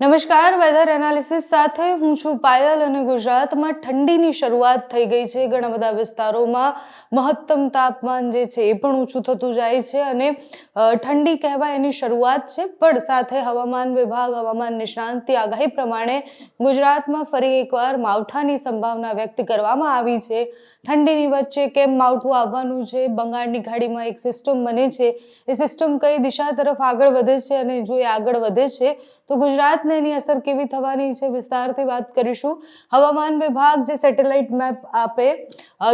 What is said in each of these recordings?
નમસ્કાર weather analysis સાથે હું છું પાયલ અને ગુજરાતમાં ઠંડીની શરૂઆત થઈ ગઈ છે. ઘણા બધા વિસ્તારોમાં મહત્તમ તાપમાન જે છે એ પણ ઊંચું થતું જાય છે અને ઠંડી કહેવાય એની શરૂઆત છે. પણ સાથે હવામાન વિભાગ, હવામાન નિષ્ણાંતની આગાહી પ્રમાણે ગુજરાતમાં ફરી એકવાર માવઠાની સંભાવના વ્યક્ત કરવામાં આવી છે. ઠંડીની વચ્ચે કેમ માવઠું આવવાનું છે? બંગાળની ખાડીમાં એક સિસ્ટમ બને છે. એ સિસ્ટમ કઈ દિશા તરફ આગળ વધે છે અને જો એ આગળ વધે છે, તો ગુજરાતને એની અસર કેવી થવાની છે વિસ્તારથી વાત કરીશું. હવામાન વિભાગ જે સેટેલાઇટ મેપ આપે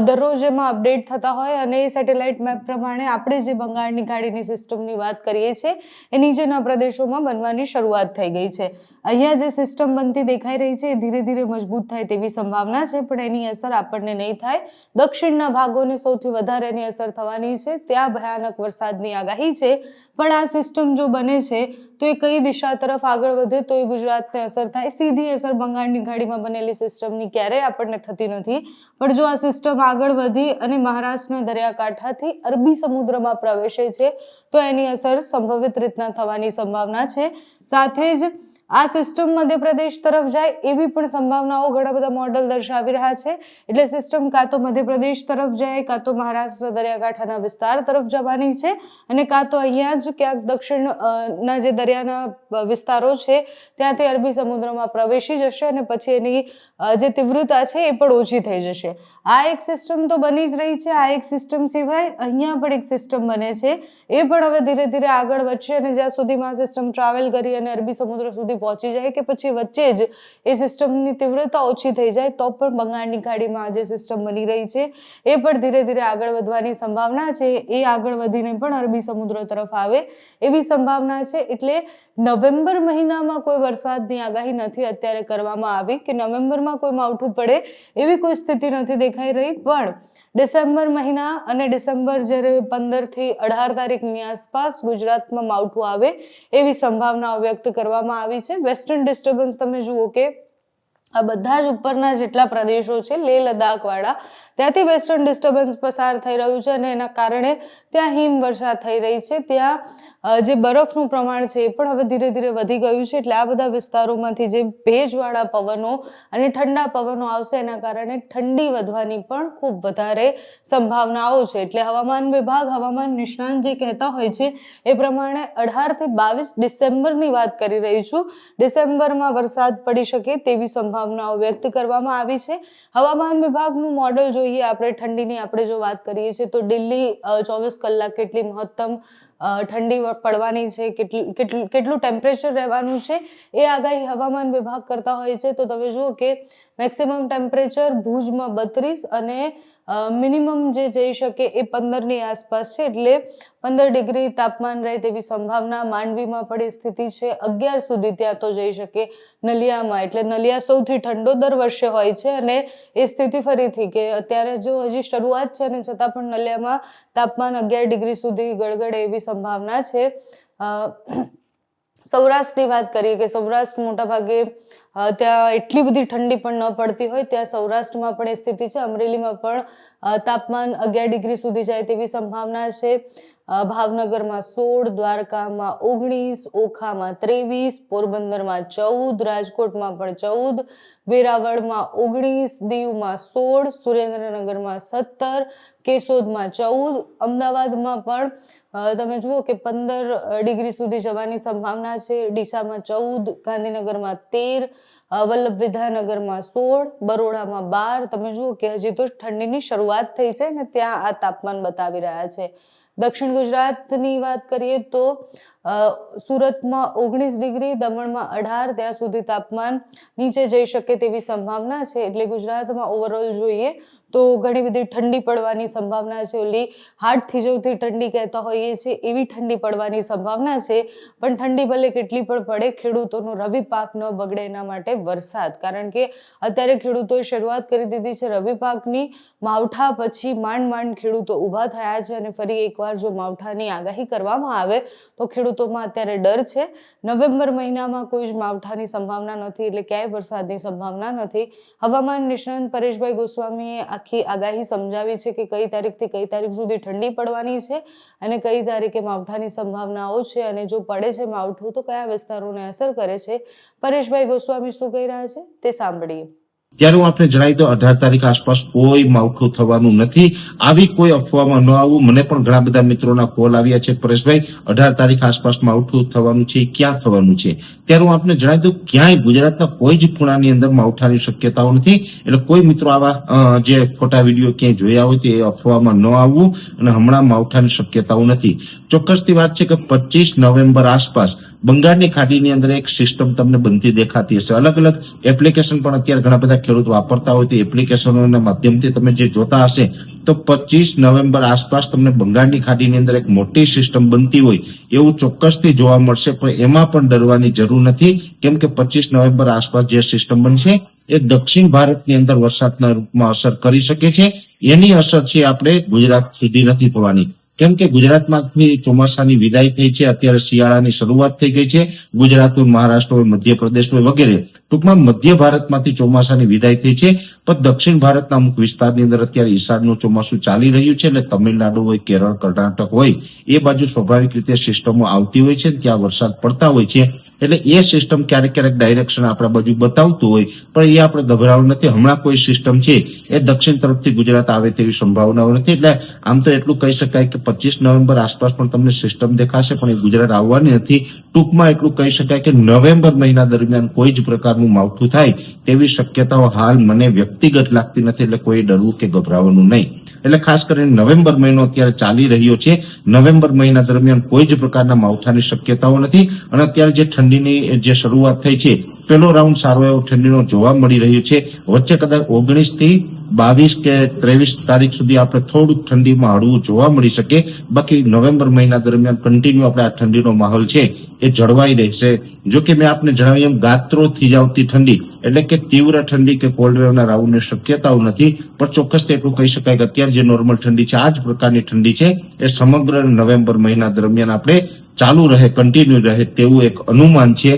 દરરોજ એમાં અપડેટ થતા હોય અને એ સેટેલાઇટ મેપ પ્રમાણે આપણે જે બંગાળની ખાડીની સિસ્ટમની વાત કરીએ છીએ, એ નીચેના પ્રદેશોમાં બનવાની શરૂઆત થઈ ગઈ છે. અહીંયા જે સિસ્ટમ બનતી દેખાઈ રહી છે એ ધીરે ધીરે મજબૂત થાય તેવી સંભાવના છે, પણ એની અસર આપણને નહીં થાય. દક્ષિણના ભાગોને સૌથી વધારે એની અસર થવાની છે. ત્યાં ભયાનક વરસાદની આગાહી છે, પણ આ સિસ્ટમ જો બને છે, તો એ કઈ દિશા તરફ આગળ વધે તો ગુજરાતને અસર થાય, સીધી અસર બંગાળની ખાડીમાં બનેલી સિસ્ટમની ક્યારેય આપણને થતી નથી. પણ જો આ સિસ્ટમ આગળ વધી અને મહારાષ્ટ્રના દરિયાકાંઠાથી અરબી સમુદ્રમાં પ્રવેશે છે, તો એની અસર સંભવિત રીતના થવાની સંભાવના છે. સાથે જ આ સિસ્ટમ મધ્યપ્રદેશ તરફ જાય એવી પણ સંભાવનાઓ ઘણા બધા મોડલ દર્શાવી રહ્યા છે. એટલે સિસ્ટમ કાં તો મધ્યપ્રદેશ તરફ જાય, કાં તો મહારાષ્ટ્ર, દરિયાકાંઠાના વિસ્તાર તરફ જવાની છે અને કાં તો અહીંયા જ ક્યાંક દક્ષિણ ના જે દરિયાના વિસ્તારો છે, ત્યાંથી અરબી સમુદ્રમાં પ્રવેશી જશે અને પછી એની જે તીવ્રતા છે એ પણ ઓછી થઈ જશે. આ એક સિસ્ટમ તો બની જ રહી છે. આ એક સિસ્ટમ સિવાય અહીંયા પણ એક સિસ્ટમ બને છે. એ પણ હવે ધીરે ધીરે આગળ વધશે અને જ્યાં સુધીમાં સિસ્ટમ ટ્રાવેલ કરી અને અરબી સમુદ્ર સુધી પહોંચી જાય કે પછી વચ્ચે જ એ સિસ્ટમની તીવ્રતા ઓછી થઈ જાય, તો પણ બંગાળની ખાડીમાં આ જે સિસ્ટમ બની રહી છે, એ પણ ધીરે ધીરે આગળ વધવાની સંભાવના છે. એ આગળ વધીને પણ અરબી સમુદ્ર તરફ આવે એવી સંભાવના છે. એટલે નવેમ્બર મહિનામાં કોઈ વરસાદની આગાહી નથી અત્યારે કરવામાં આવી કે નવેમ્બરમાં કોઈ માવઠું પડે એવી કોઈ સ્થિતિ નથી દેખાઈ રહી. પણ ડિસેમ્બર મહિના અને ડિસેમ્બર જ્યારે પંદરથી અઢાર તારીખની આસપાસ ગુજરાતમાં માવઠું આવે એવી સંભાવનાઓ વ્યક્ત કરવામાં આવી છે. વેસ્ટર્ન ડિસ્ટર્બન્સ તમે જુઓ કે આ બધા જ ઉપરના જેટલા પ્રદેશો છે, લેહ લદ્દાખવાળા ત્યાંથી વેસ્ટર્ન ડિસ્ટર્બન્સ પસાર થઈ રહ્યું છે અને એના કારણે ત્યાં હિમવર્ષા થઈ રહી છે. ત્યાં જે બરફનું પ્રમાણ છે એ પણ હવે ધીરે ધીરે વધી ગયું છે. એટલે આ બધા વિસ્તારોમાંથી જે ભેજવાળા પવનો અને ઠંડા પવનો આવશે, એના કારણે ઠંડી વધવાની પણ ખૂબ વધારે સંભાવનાઓ છે. એટલે હવામાન વિભાગ, હવામાન નિષ્ણાંત જે કહેતા હોય છે, એ પ્રમાણે અઢારથી બાવીસ ડિસેમ્બરની વાત કરી રહી છું. ડિસેમ્બરમાં વરસાદ પડી શકે તેવી સંભાવનાઓ વ્યક્ત કરવામાં આવી છે. હવામાન વિભાગનું મોડલ જોઈએ. આપણે ઠંડીની આપણે જો વાત કરીએ છીએ, તો દિલ્હી ચોવીસ કલાક કેટલી મહત્તમ ઠંડી પડવાની છે, કેટલું કેટલું ટેમ્પરેચર રહેવાનું છે, એ આગાહી હવામાન વિભાગ કરતા હોય છે. તો તમે જુઓ કે મેક્સિમમ ટેમ્પરેચર ભુજમાં બત્રીસ અને મિનિમમ જે જઈ શકે એ પંદરની આસપાસ છે. એટલે પંદર ડિગ્રી તાપમાન રહે તેવી સંભાવના માંડવીમાં પણ એ સ્થિતિ છે. અગિયાર સુધી ત્યાં તો જઈ શકે નલિયામાં. એટલે નલિયા સૌથી ઠંડો દર વર્ષે હોય છે અને એ સ્થિતિ ફરીથી કે અત્યારે જો હજી શરૂઆત છે અને છતાં પણ નલિયામાં તાપમાન અગિયાર ડિગ્રી સુધી ગળગળે એવી સંભાવના છે. સૌરાષ્ટ્રની વાત કરીએ કે સૌરાષ્ટ્ર મોટાભાગે ત્યાં એટલી બધી ઠંડી પણ ન પડતી હોય, ત્યાં સૌરાષ્ટ્રમાં પણ એ સ્થિતિ છે. અમરેલીમાં પણ તાપમાન અગિયાર ડિગ્રી સુધી જાય તેવી સંભાવના છે. ભાવનગરમાં સોળ, દ્વારકામાં ઓગણીસ, ઓખામાં ત્રેવીસ, પોરબંદરમાં ચૌદ, રાજકોટમાં પણ ચૌદ, વેરાવળમાં ઓગણીસ, દીવમાં સોળ, સુરેન્દ્રનગરમાં સત્તર, કેશોદમાં ચૌદ, અમદાવાદમાં પણ તમે જુઓ કે પંદર ડિગ્રી સુધી જવાની સંભાવના છે. ડીસામાં ચૌદ, ગાંધીનગરમાં તેર વલ્લભ વિદ્યાનગરમાં સોળ, બરોડામાં બાર. તમે જુઓ કે હજી તો ઠંડીની શરૂઆત થઈ છે ને ત્યાં આ તાપમાન બતાવી રહ્યા છે. દક્ષિણ ગુજરાતની વાત કરીએ તો સુરતમાં ઓગણીસ ડિગ્રી, દમણમાં અઢાર, ત્યાં સુધી તાપમાન નીચે જઈ શકે તેવી સંભાવના છે. એટલે ગુજરાતમાં ઓવરઓલ જોઈએ તો ઘણી બધી ઠંડી પડવાની સંભાવના છે. ઓલી હાડ થીજવતી ઠંડી કહેતા હોઈએ છીએ એવી ઠંડી પડવાની સંભાવના છે. પણ ઠંડી ભલે કેટલી પણ પડે, ખેડૂતોનો રવિ પાક ન બગડે એના માટે વરસાદ. કારણ કે અત્યારે ખેડૂતોએ શરૂઆત કરી દીધી છે રવિ પાકની. માવઠા પછી માંડ માંડ ખેડૂતો ઊભા થયા છે અને ફરી એકવાર જો માવઠાની આગાહી કરવામાં આવે તો ખેડૂતોમાં અત્યારે ડર છે. નવેમ્બર મહિનામાં કોઈ જ માવઠાની સંભાવના નથી એટલે ક્યાંય વરસાદની સંભાવના નથી. હવામાન નિષ્ણાંત પરેશભાઈ ગોસ્વામીએ આ આખી આગાહી સમજાવી છે કે કઈ તારીખથી કઈ તારીખ સુધી ઠંડી પડવાની છે અને કઈ તારીખે માવઠાની સંભાવનાઓ છે અને જો પડે છે માવઠું તો કયા વિસ્તારોને અસર કરે છે? પરેશભાઈ ગોસ્વામી શું કહી રહ્યા છે? તે સાંભળીએ. ત્યારે હું આપને જણાવી દઉં, અઢાર તારીખ આસપાસ કોઈ માવઠું થવાનું નથી. આવી કોઈ અફવામાં ન આવવું મને પણ ઘણા બધા મિત્રોના કોલ આવ્યા છે. પરેશભાઈ, અઢાર તારીખ આસપાસ માવઠું થવાનું છે, ક્યાં થવાનું છે? ત્યારે હું આપને જણાવી દઉં, ક્યાંય ગુજરાતના કોઈ જ ખૂણાની અંદર માવઠાની શક્યતાઓ નથી. એટલે કોઈ મિત્રો આવા જે ખોટા વીડિયો ક્યાંય જોયા હોય તે અફવામાં ન આવવું અને હમણાં માવઠાની શક્યતાઓ નથી. ચોક્કસથી વાત છે કે પચીસ નવેમ્બર આસપાસ બંગાળની ખાડીની અંદર એક સિસ્ટમ તમને બનતી દેખાતી હશે. અલગ અલગ એપ્લિકેશન પણ અત્યારે ઘણા બધા ખેડૂત વાપરતા હોય તે એપ્લિકેશનોના માધ્યમથી તમે જે જોતા હશે, તો પચીસ નવેમ્બર આસપાસ તમને બંગાળની ખાડીની અંદર એક મોટી સિસ્ટમ બનતી હોય એવું ચોક્કસથી જોવા મળશે, પણ એમાં પણ ડરવાની જરૂર નથી. કેમ કે પચીસ નવેમ્બર આસપાસ જે સિસ્ટમ બનશે, એ દક્ષિણ ભારતની અંદર વરસાદના રૂપમાં અસર કરી શકે છે. એની અસર છે આપણે ગુજરાત સુધી નથી થવાની કેમ કે ગુજરાતમાંથી ચોમાસાની વિદાય થઈ છે, અત્યારે શિયાળાની શરૂઆત થઈ ગઈ છે. ગુજરાત હોય મહારાષ્ટ્ર હોય મધ્યપ્રદેશ હોય વગેરે. ટૂંકમાં મધ્ય ભારતમાંથી ચોમાસાની વિદાય થઈ છે, પણ દક્ષિણ ભારતના અમુક વિસ્તારની અંદર અત્યારે ઈશાનનું ચોમાસું ચાલી રહ્યું છે એટલે તમિલનાડુ હોય, કેરળ, કર્ણાટક હોય, એ બાજુ સ્વાભાવિક રીતે સિસ્ટમો આવતી હોય છે ત્યાં વરસાદ પડતા હોય છે. એટલે એ સિસ્ટમ ક્યારેક ક્યારેક ડાયરેક્શન આપણા બાજુ બતાવતું હોય, પણ એ આપણે ગભરાવું નથી. હમણાં કોઈ સિસ્ટમ છે, એ દક્ષિણ તરફથી ગુજરાત આવે તેવી સંભાવનાઓ નથી. એટલે આમ તો એટલું કહી શકાય કે પચીસ નવેમ્બર આસપાસ પણ તમને સિસ્ટમ દેખાશે, પણ એ ગુજરાત આવવાની નથી. ટૂંકમાં એટલું કહી શકાય કે નવેમ્બર મહિના દરમિયાન કોઈ જ પ્રકારનું માવઠું થાય, તેવી શક્યતાઓ હાલ મને વ્યક્તિગત લાગતી નથી, એટલે કોઈ ડરવું કે ગભરાવાનું નહીં. એટલે ખાસ કરીને નવેમ્બર મહિનો અત્યારે ચાલી રહ્યો છે. નવેમ્બર મહિના દરમિયાન કોઈ જ પ્રકારના માવઠાની શક્યતાઓ નથી. અને અત્યારે જે ઠંડીની જે શરૂઆત થઈ છે પેલો રાઉન્ડ સારો એવો ઠંડીનો જોવા મળી રહ્યો છે. વચ્ચે કદાચ ઓગણીસથી બાવીસ કે ત્રેવીસ તારીખ સુધી આપણે થોડુંક ઠંડીમાં હળવું જોવા મળી શકે. બાકી નવેમ્બર મહિના દરમિયાન કન્ટિન્યુ આપણે આ ઠંડીનો માહોલ છે એ જળવાઈ રહેશે. જો કે મેં આપને જણાવ્યું એમ ગાત્રો થી આવતી ઠંડી એટલે કે તીવ્ર ઠંડી કે કોલ્ડ વેવના રાઉન્ડની શક્યતાઓ નથી. પણ ચોક્કસ એટલું કહી શકાય કે અત્યારે જે નોર્મલ ઠંડી છે, આ જ પ્રકારની ઠંડી છે, એ સમગ્ર નવેમ્બર મહિના દરમિયાન આપણે ચાલુ રહે કન્ટિન્યુ રહે તેવું એક અનુમાન છે.